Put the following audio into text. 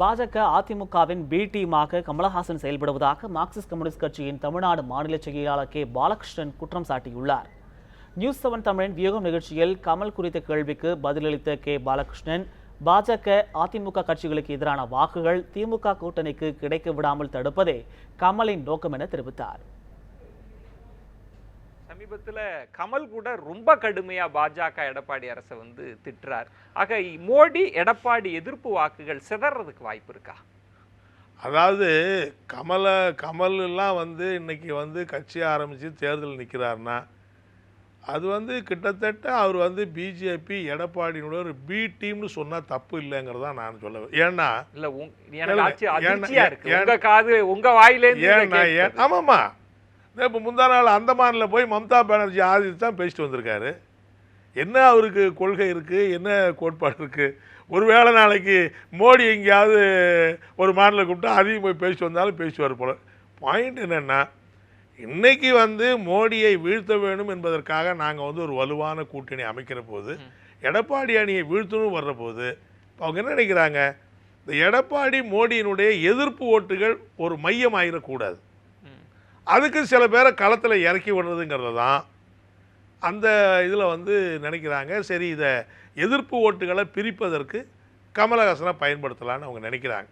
பாஜக அதிமுகவின் பி டீமாக கமலஹாசன் செயல்படுவதாக மார்க்சிஸ்ட் கம்யூனிஸ்ட் கட்சியின் தமிழ்நாடு மாநில செயலாளர் கே. பாலகிருஷ்ணன் குற்றம் சாட்டியுள்ளார். நியூஸ் செவன் தமிழின் வியோகம் நிகழ்ச்சியில் கமல் குறித்த கேள்விக்கு பதிலளித்த கே. பாலகிருஷ்ணன் பாஜக அதிமுக கட்சிகளுக்கு எதிரான வாக்குகள் திமுக கூட்டணிக்கு கிடைக்க விடாமல் தடுப்பதே கமலின் நோக்கம் என தெரிவித்தார். சமீபத்துல கமல் கூட ரொம்ப கடுமையா பாஜக எடப்பாடி அரசை வந்து திட்டுறார். ஆக மோடி எடப்பாடி எதிர்ப்பு வாக்குகள் சிதறதுக்கு வாய்ப்பு இருக்கா? அதாவது கமலை கமல் எல்லாம் வந்து இன்னைக்கு வந்து கட்சி ஆரம்பித்து தேர்தல் நிற்கிறாருன்னா அது வந்து கிட்டத்தட்ட அவர் வந்து பிஜேபி எடப்பாடியினுடைய ஒரு பி டீம்னு சொன்னால் தப்பு இல்லைங்கிறதா நான் சொல்ல ஏன்னா இல்ல உங்க- காது உங்க வாயிலேருந்து ஏன்னா. ஆமாம்மா இப்போ முந்தா நாள் அந்தமானில் போய் மம்தா பானர்ஜி ஆதித்து தான் பேசிட்டு வந்திருக்காரு. என்ன அவருக்கு கொள்கை இருக்குது என்ன கோட்பாடு இருக்குது ஒருவேளை நாளைக்கு மோடி எங்கேயாவது ஒரு மாநில கூப்பிட்டா அதையும் போய் பேசிட்டு வந்தாலும் பேசுவார் போல. பாயிண்ட் என்னென்னா இன்னைக்கு வந்து மோடியை வீழ்த்த வேணும் என்பதற்காக நாங்கள் வந்து ஒரு வலுவான கூட்டணி அமைக்கிற போது எடப்பாடி அணியை வீழ்த்தணும் வர்ற போது இப்ப அவங்க என்ன நினைக்கிறாங்க? இந்த எடப்பாடி மோடியினுடைய எதிர்ப்பு ஓட்டுகள் ஒரு மையம் ஆயிடக்கூடாது ம். அதுக்கு சில பேரை களத்தில் இறக்கி விடுறதுங்கிறது தான் அந்த இதில் வந்து நினைக்கிறாங்க சரி இதை எதிர்ப்பு ஓட்டுகளை பிரிப்பதற்கு கமலஹாசனை பயன்படுத்தலாம்னு அவங்க நினைக்கிறாங்க.